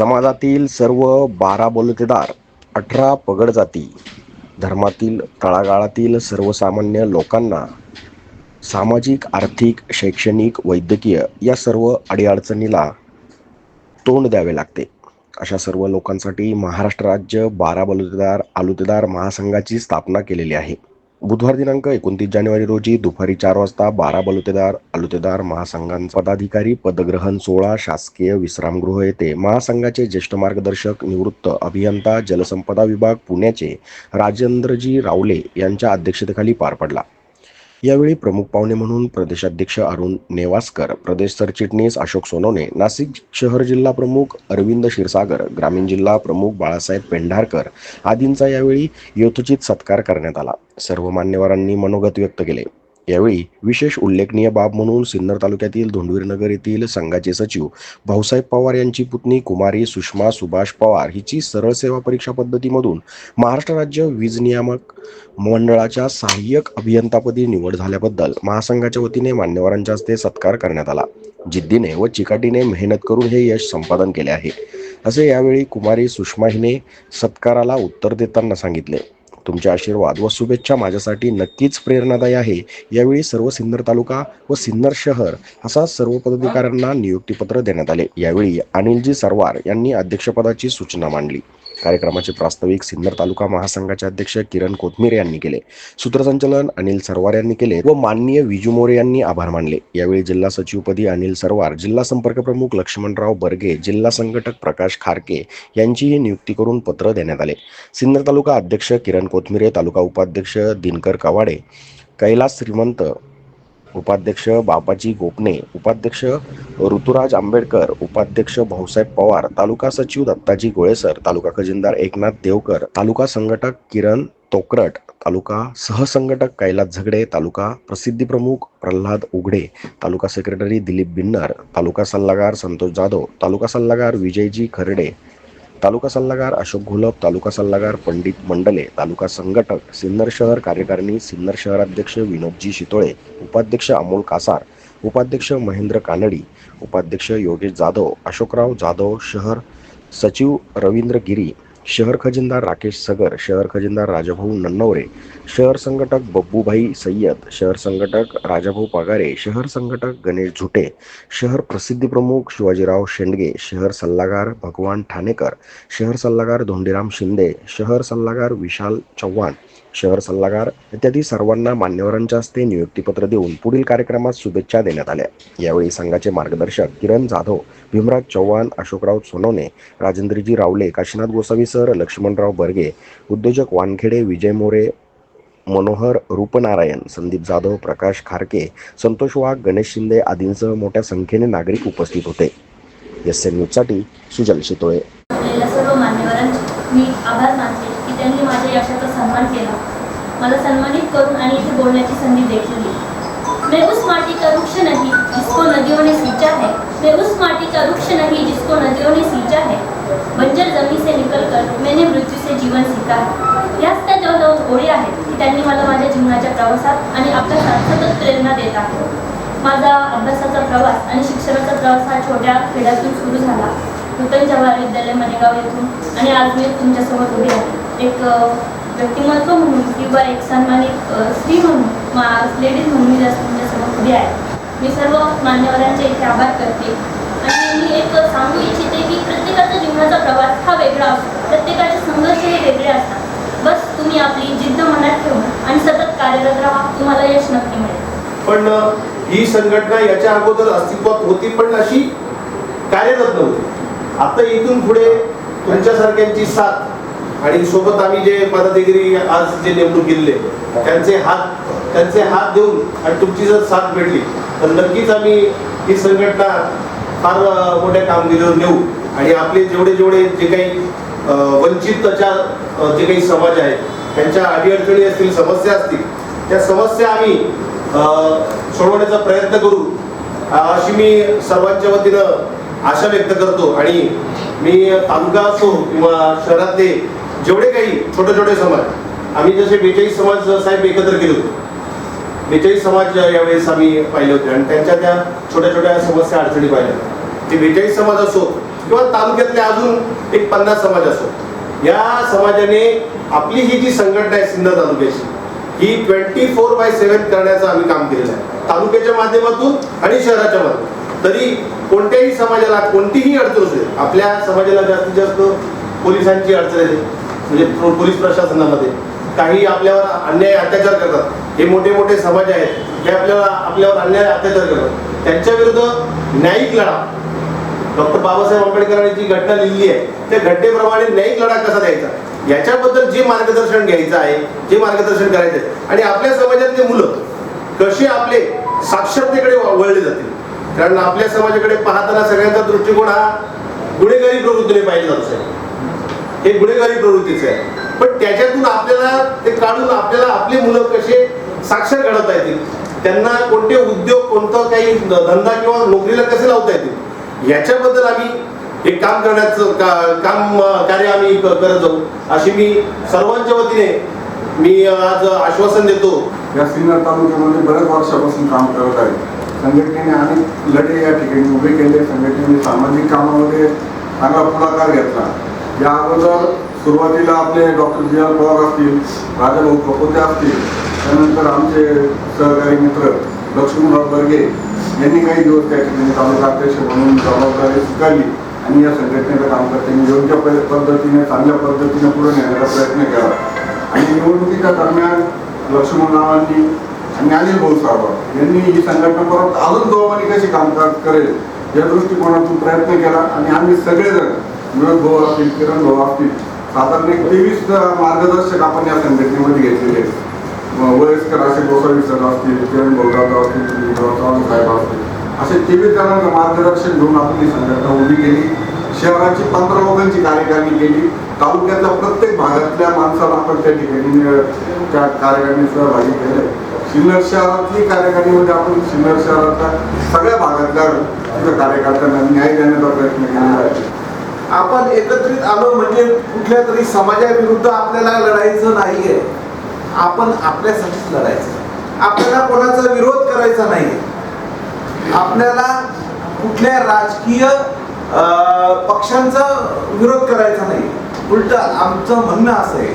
समाजातील सर्व बारा बलुतेदार अठरा पगड जाती धर्मातील तळागाळातील सर्वसामान्य लोकांना सामाजिक आर्थिक शैक्षणिक वैद्यकीय या सर्व अडीअडचणीला तोंड द्यावे लागते. अशा सर्व लोकांसाठी महाराष्ट्र राज्य बारा बलुतेदार आलुतेदार महासंघाची स्थापना केलेली आहे. बुधवार दिनांक एकोणतीस जानेवारी रोजी दुपारी चार वाजता बारा बलुतेदार अलुतेदार महासंघांचा पदाधिकारी पदग्रहण सोहळा शासकीय विश्रामगृह येथे. महासंघाचे ज्येष्ठ मार्गदर्शक निवृत्त अभियंता जलसंपदा विभाग पुण्याचे राजेंद्रजी रावले यांच्या अध्यक्षतेखाली पार पडला. यावेळी प्रमुख पाहुणे म्हणून प्रदेशाध्यक्ष अरुण नेवासकर प्रदेश सरचिटणीस अशोक सोनवणे नाशिक शहर जिल्हा प्रमुख अरविंद क्षीरसागर ग्रामीण जिल्हा प्रमुख बाळासाहेब पेंढारकर आदींचा यावेळी यथोचित सत्कार करण्यात आला. सर्व मान्यवरांनी मनोगत व्यक्त केले. यावेळी विशेष उल्लेखनीय बाब म्हणून सिन्नर तालुक्यातील धोंडवीरनगर येथील संघाचे सचिव भाऊसाहेब पवार यांची पुतणी कुमारी सुषमा सुभाष पवार हिची सरळ सेवा परीक्षा पद्धतीमधून महाराष्ट्र राज्य वीज नियामक मंडळाच्या सहाय्यक अभियंतापदी निवड झाल्याबद्दल महासंघाच्या वतीने मान्यवरांच्या हस्ते सत्कार करण्यात आला. जिद्दीने व चिकाटीने मेहनत करून हे यश संपादन केले आहे. असे यावेळी कुमारी सुषमा हिने सत्काराला उत्तर देताना सांगितले. तुमचे आशीर्वाद व शुभेच्छा माझ्यासाठी नक्कीच प्रेरणादायी आहे. यावेळी सर्व सिन्नर तालुका व सिन्नर शहर असा सर्व पदाधिकाऱ्यांना नियुक्तीपत्र देण्यात आले. यावेळी अनिलजी सरवार यांनी अध्यक्षपदाची सूचना मांडली. कार्यक्रमाचे प्रास्ताविक सिन्नर तालुका महासंघाचे अध्यक्ष किरण कोथमीर यांनी केले. सूत्रसंचालन अनिल सरवार यांनी केले व माननीय विजू मोरे यांनी आभार मानले. यावेळी जिल्हा सचिवपदी अनिल सरवार जिल्हा संपर्क प्रमुख लक्ष्मणराव बर्गे जिल्हा संघटक प्रकाश खारके यांचीही नियुक्ती करून पत्र देण्यात आले. सिन्नर तालुका अध्यक्ष किरण कोथमिरे तालुका उपाध्यक्ष दिनकर कवाडे कैलास श्रीमंत उपाध्यक्ष बाबाजी गोपने उपाध्यक्ष ऋतुराज आंबेडकर उपाध्यक्ष भाऊसाहेब पवार तालुका सचिव दत्ताजी गोळेसर तालुका खजिनदार एकनाथ देवकर तालुका संघटक किरण तोकरट तालुका सहसंघटक कैलास झगडे तालुका प्रसिद्धी प्रमुख प्रल्हाद उघडे तालुका सेक्रेटरी दिलीप बिन्नर तालुका सल्लागार संतोष जाधव तालुका सल्लागार विजयजी खर्डे तालुका सल्लागार अशोक घोलप तालुका सल्लागार पंडित मंडले तालुका संघटक सिन्नर शहर कार्यकारिणी सिन्नर शहराध्यक्ष विनोदजी शितोळे उपाध्यक्ष अमोल कासार उपाध्यक्ष महेंद्र कानडी उपाध्यक्ष योगेश जाधव अशोकराव जाधव शहर सचिव रवींद्र गिरी शहर खजिनदार राकेश सगर शहर खजिनदार राजाभाऊ नन्नवरे शहर संघटक बब्बूभाई सय्यद शहर संघटक राजाभाऊ पगारे शहर संघटक गणेश झुटे शहर प्रसिद्धी प्रमुख शिवाजीराव शेंडगे शहर सल्लागार भगवान ठाणेकर शहर सल्लागार धोंडीराम शिंदे शहर सल्लागार विशाल चव्हाण शहर सल्लागार इत्यादी सर्वांना मान्यवरांच्या हस्ते नियुक्तीपत्र देऊन पुढील कार्यक्रमात शुभेच्छा देण्यात आल्या. यावेळी संघाचे मार्गदर्शक किरण जाधव भीमराज चव्हाण अशोकराव सोनवणे राजेंद्रजी रावले काशीनाथ गोसावीसह सर लक्ष्मणराव बर्गे उद्योजक वानखेडे विजय मोरे मनोहर रूपनारायण संदीप जाधव प्रकाश खारके संतोष वाघ गणेश शिंदे आदींसह मोठ्या संख्येने नागरिक उपस्थित होते. एस एन न्यूजसाठी सुजल शितोळे. सर्व मान्यवरांचे मी आभार मानते की त्यांनी माझ्या यशाचा सन्मान केला. मला सन्मानित करून आणि इथे बोलण्याची संधी देखील दिली. मैं उस माटी का वृक्ष नहीं जिसको नदियों ने सींचा है मैं उस माटी का वृक्ष नहीं जिसको नदियों ने सींचा है। बंजर जमीन से निकलकर मैंने मृत्यू से जीवन सीखा है। याच त्या दोन दोन ओळी आहेत की त्यांनी मला माझ्या जीवनाच्या प्रवासात आणि अभ्यासात सतत प्रेरणा देत आहे माझा अभ्यासाचा प्रवास आणि शिक्षणाचा प्रवास हा छोट्या खेड्यातून सुरू झाला. नूतन जवाहर विद्यालय मनेगाव येथून आणि आज मी तुमच्यासमोर उभी आहे. एक व्यक्तिमत्व म्हणून किंवा एक सन्मानित स्त्री म्हणून मा लेडीज म्हणून मी जास्त तुमच्यासमोर उभी आहे. मी सर्व मान्यवरांचे इथे आभार करते. आणि मी एक सांगू इच्छिते की प्रत्येकाच्या जीवनाचा प्रवास हा वेगळा असतो. प्रत्येकाचे संघर्ष हे वेगळे असतात. बस तुम्ही आपली जिद्द मनात ठेवून आणि सतत कार्यरत राहा तुम्हाला यश नक्की मिळेल. पण ही संघटना याच्या अगोदर अस्तित्वात होती पण अशी कार्यरत नव्हती. आता इथून पुढे तुमच्यासारख्यांची साथ आणि सोबत आम्ही जे पदाधिकारी आज जे नेमणूक केलेले त्यांचे हात त्यांचे हात देऊन आणि तुमची जर साथ भेटली तर नक्कीच आम्ही ही संघटना फार मोठ्या कामगिरीवर नेऊ. आणि आपले जेवढे जेवढे जे काही वंचितच्या जे काही समाज आहे त्यांच्या अडीअडचणी असतील समस्या असतील त्या समस्या आम्ही सोडवण्याचा प्रयत्न करू. अशी मी सर्वांच्या वतीनं आशा व्यक्त करतो. आणि मी तालुका असो किंवा शहरातले जेवढे काही छोटे छोटे समाज आम्ही जसे बेचाळीस समाज साहेब एकत्र केले होते. बेचाळीस समाज यावेळेस आम्ही पाहिले होते आणि त्यांच्या त्या छोट्या छोट्या समस्या अडचणी पाहिल्या. ते बेचाळीस समाज असो किंवा तालुक्यातले अजून एक पन्नास समाज असो या समाजाने आपली ही जी संघटना आहे सिन्नर तालुक्याची ही ट्वेंटी फोर बाय सेव्हन करण्याचं आम्ही काम केलेलं आहे. तालुक्याच्या माध्यमातून आणि शहराच्या माध्यमातून. तरी कोणत्याही समाजाला कोणतीही अडचण असेल आपल्या समाजाला जास्तीत जास्त पोलिसांची अडचण येते म्हणजे पोलीस प्रशासनामध्ये. काही आपल्यावर अन्याय अत्याचार करतात. हे मोठे मोठे समाज आहेत. हे आपल्याला आपल्यावर अन्याय अत्याचार करतात. त्यांच्या विरुद्ध न्यायिक लढा. डॉक्टर बाबासाहेब आंबेडकरांनी जी घटना लिहिली आहे त्या घटनेप्रमाणे न्यायिक लढा कसा द्यायचा? याच्याबद्दल जे मार्गदर्शन घ्यायचं आहे जे मार्गदर्शन करायचं आहे आणि आपल्या समाजातले मुलं कसे आपले साक्षरतेकडे वळले जातील? कारण आपल्या समाजाकडे पाहताना सगळ्यांचा दृष्टिकोन हा गुन्हेगारी प्रवृत्तीने पाहिजे जातो साहेब. हे गुन्हेगारी प्रवृत्तीचे आहे. पण त्याच्यातून आपल्याला ते काढून आपल्याला आपले मुलं कसे साक्षर घडवता येतील? त्यांना कोणते उद्योग कोणतं काही धंदा किंवा नोकरीला कसे लावता येतील? याच्याबद्दल आम्ही एक काम करण्याचं का- काम कार्य आम्ही करत जाऊ. अशी मी सर्वांच्या वतीने मी आज आश्वासन देतो. या सिन्नर तालुक्यामध्ये बऱ्याच वर्षापासून काम करत आहे. संघटनेने अनेक लढे या ठिकाणी उभे केले. संघटनेने सामाजिक कामामध्ये चांगला पुढाकार घेतला. या अगोदर सुरुवातीला आपले डॉक्टर जी आर पवार असतील राजाभाऊ कपोते असतील त्यानंतर आमचे सहकारी मित्र लक्ष्मणराव बर्गे यांनी काही दिवस त्या ठिकाणी तालुका अध्यक्ष म्हणून जबाबदारी स्वीकारली आणि या संघटनेचं काम करताना योग्य प- पद्धतीने चांगल्या पद्धतीने पुढे नेण्याचा प्रयत्न केला. आणि निवडणुकीच्या दरम्यान लक्ष्मणरावांनी आणि अनिल भाऊ सावंत यांनी ही संघटना परत अजून जोमाने कशी कामकाज करेल या दृष्टिकोनातून प्रयत्न केला आणि आम्ही सगळेजण विनोद भाऊ असतील किरण भाऊ असतील साधारण एक तेवीस मार्गदर्शक आपण या संघटनेमध्ये घेतलेले आहेत. वयस्कर असे गोसावी सर असतील किरण भाऊ जाधव असतील चव्हाण साहेब असतील. असे तेवीस जणांचं मार्गदर्शन घेऊन आपण ही संघटना उभी केली. शहराची पंधरा लोकांची कार्यकारिणी केली. तालुक्यातल्या प्रत्येक भागातल्या माणसाला आपण त्या ठिकाणी त्या कार्यकारिणी सहभागी केले. सिन्नर शहरातली कार्यकारिणीमध्ये आपण सिन्नर शहरातल्या सगळ्या भागातल्या कार्यकर्त्यांना न्याय देण्याचा प्रयत्न केलेला आहे. आपण एकत्रित आलो म्हणजे कुठल्या तरी समाजाविरुद्ध आपल्याला लढायचं नाहीये. आपण आपल्यासाठीच लढायचं. आपल्याला कोणाचा विरोध करायचा नाहीये. आपल्याला कुठल्या राजकीय अं, पक्षांचा विरोध करायचा नाही. उलट आमचं म्हणणं असं आहे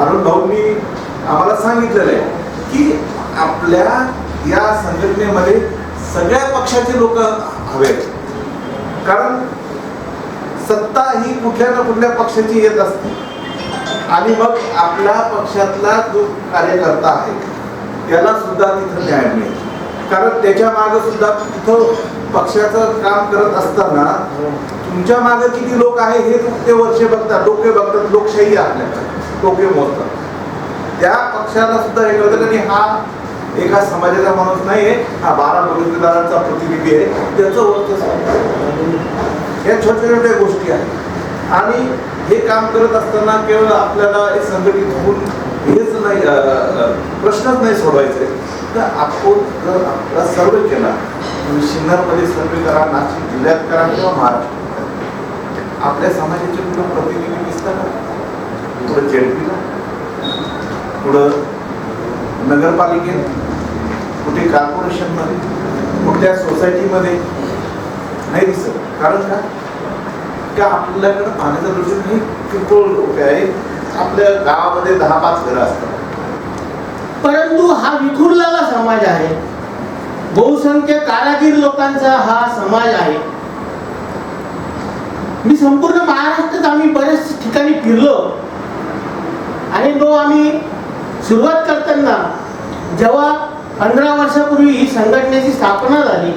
अरुण भाऊंनी आम्हाला सांगितलेलं आहे की आपल्या या संघटनेमध्ये सगळ्या पक्षाचे लोक हवेत. कारण सत्ता ही कुठल्या ना कुठल्या पक्षाची येत असते. आणि मग आपल्या पक्षातला जो कार्यकर्ता आहे त्याला सुद्धा तिथं न्याय मिळेल. कारण त्याच्यामागे सुद्धा तिथं पक्षाचं काम करत असताना तुमच्या मागे किती लोक आहे हे ते वर्षे बघतात डोके बघतात लोकशाही आपल्याकडे डोके मोजतात. त्या पक्षाला सुद्धा हे कळतं की हा एका समाजाचा माणूस नाही आहे हा बारा बलुतेदारांचा प्रतिनिधी आहे त्याचं वर्चस्व या छोट्या छोट्या गोष्टी आहेत. आणि हे काम करत असताना केवळ आपल्याला संघटित होऊन हेच नाही प्रश्नच नाही सोडवायचे. तर आपण जर आपला सर्वे केला तुम्ही सिन्नरमध्ये सर्वे करा नाशिक जिल्ह्यात करा किंवा महाराष्ट्रात करा. आपल्या समाजाचे कुठं प्रतिनिधी दिसतात पुढं जेडपीला पुढं नगरपालिकेत? कुठे कॉर्पोरेशनमध्ये कुठल्या सोसायटीमध्ये नाही दिसत. कारण का? का आपल्याकडं पाण्याचं दृष्टी नाही किरकोळ लोक आहे. आपल्या गावामध्ये दहा पाच घरं असतात. परंतु हा विखुरलेला समाज आहे. बहुसंख्य कारागीर लोकांचा हा समाज आहे. मी संपूर्ण महाराष्ट्रात आम्ही बरेच ठिकाणी फिरलो. आणि तो आम्ही सुरुवात करताना जेव्हा पंधरा वर्षापूर्वी ही संघटनेची स्थापना झाली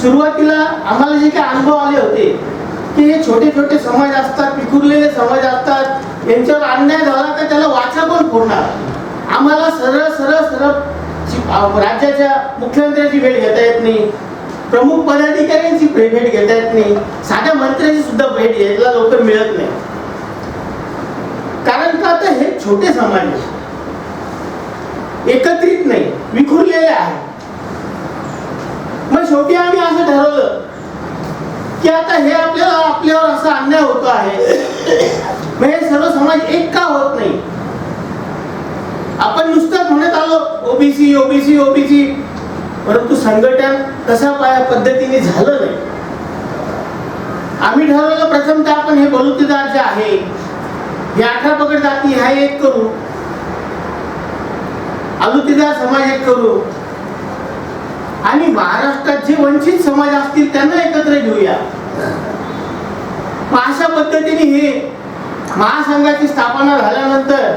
सुरुवातीला आम्हाला जे काही अनुभव आले होते की हे छोटे छोटे समाज असतात विखुरलेले समाज असतात यांच्यावर अन्याय झाला तर त्याला वाचा कोण फोडणार आम्हाला सरळ सरळ सरळ राज्याच्या मुख्यमंत्र्याची भेट घेता येत नाही प्रमुख पदाधिकाऱ्यांची भेट घेता येत नाही साध्या मंत्र्याची सुद्धा भेट घ्यायला लोक मिळत नाही. कारण का आता हे छोटे समाज एकत्रित नाही विखुरलेले आहे. मग शेवटी ठरवलं की आता हे आपल्याला आपल्यावर असा अन्याय होतो आहे. हे सर्व समाज एक का होत नाही? आपण नुसतंच म्हणत आलो ओबीसी ओबीसी ओबीसी परंतु संघटन तशा पाया पद्धतीने झालं नाही. आम्ही ठरवलं प्रथमतः आपण हे बलुतेदार जे आहे हे अठरा पकड जाती हा एक करू. आलुतेदार समाज एक करू. आणि महाराष्ट्रात जे वंचित समाज असतील त्यांना एकत्र घेऊया. अशा पद्धतीने हे महासंघाची स्थापना झाल्यानंतर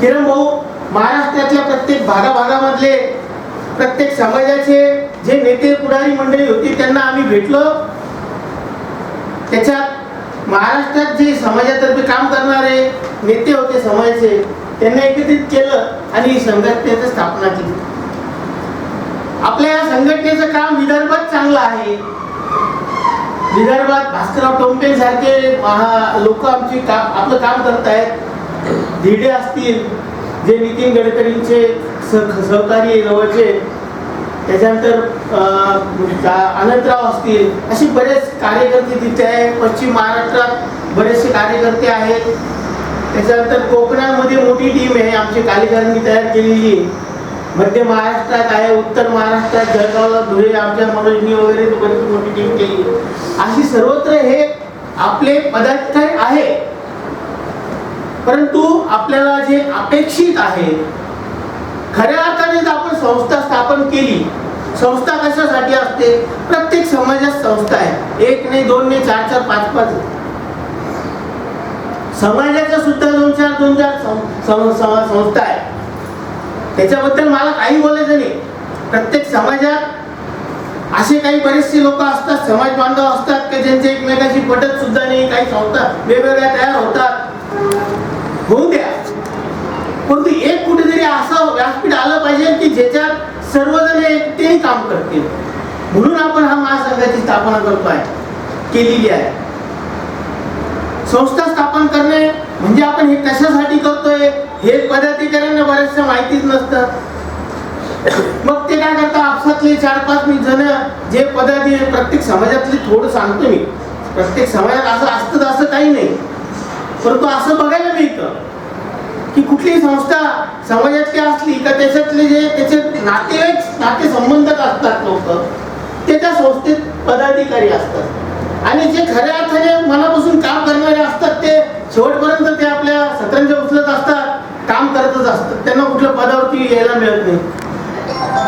किरण भाऊ महाराष्ट्रातल्या प्रत्येक भागाभागामधले प्रत्येक समाजाचे जे नेते पुढारी मंडळी होती त्यांना आम्ही भेटलो. त्याच्यात महाराष्ट्रात जे समाजातर्फे काम करणारे नेते होते समाजाचे त्यांना एकत्रित केलं आणि संघटनेची स्थापना केली. आपल्या या संघटनेचं काम विदर्भात चांगलं आहे. विदर्भात भास्करराव टोंपे सारखे महा लोक आमची काम आपलं काम करत आहेत धिडे असतील जे नितीन गडकरींचे सह सहकारी जवळचे. त्याच्यानंतर अनंतराव असतील. असे बरेच कार्यकर्ते तिथे आहे. पश्चिम महाराष्ट्रात बरेचसे कार्यकर्ते आहेत. त्याच्यानंतर कोकणामध्ये मोठी टीम आहे. आमची कार्यकारिणी तयार केलेली मध्य महाराष्ट्रात आहे उत्तर महाराष्ट्रात जळगावला धुळे आमच्या मनोजनी वगैरे बरीच मोठी टीम केली अशी सर्वत्र हे आपले पदार्थ आहे. परंतु आपल्याला जे अपेक्षित आहे खऱ्या अर्थाने जर आपण संस्था स्थापन केली संस्था कशासाठी असते? प्रत्येक समाजात संस्था आहे. एक नाही दोन नाही चार चार पाच पाच. समाजाच्या सुद्धा दोन चार दोन चार सं- संस्था आहे. त्याच्याबद्दल मला काही बोलायचं नाही. प्रत्येक समाजात असे काही बरेचसे लोक असतात समाज बांधव असतात की ज्यांचे एकमेकाशी पटत सुद्धा नाही काही संस्था वेगवेगळ्या तयार होतात. होऊ द्या. परंतु एक कुठेतरी असं व्यासपीठ आलं पाहिजे की ज्याच्यात सर्वजण एकटेही काम करतील. म्हणून आपण हा महासंघाची स्थापना करतो आहे केलेली आहे. संस्था स्थापन करणे म्हणजे आपण हे कशासाठी म्हणजे हे पदाधिकाऱ्यांना बऱ्याचशा माहितीच नसतं मग ते काय करतात? आपसातले चार पाच मी जण जे पदाधिकारी प्रत्येक समाजातले थोडं सांगतो मी. प्रत्येक समाजात असं असतं असं काही नाही. परंतु असं बघायला मिळतं की कुठलीही संस्था समाजातली असली का त्याच्यातले जे त्याचे नातेवाईक नाते संबंधक असतात लोक ते त्या संस्थेत पदाधिकारी असतात. आणि जे खऱ्या अर्थाने मनापासून काम करणारे असतात ते शेवटपर्यंत ते आपल्या सतरंजा उचलत असतात काम करतच असतात त्यांना कुठल्या पदावरती यायला मिळत नाही.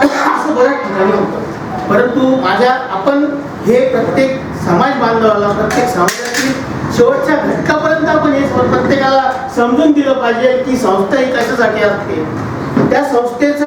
असं बऱ्याच ठिकाणी होतं. परंतु माझ्या आपण हे प्रत्येक समाज बांधवाला प्रत्येक समाजातील शेवटच्या घटकापर्यंत आपण हे प्रत्येकाला समजून दिलं पाहिजे की संस्था ही कशासाठी असते. त्या संस्थेचं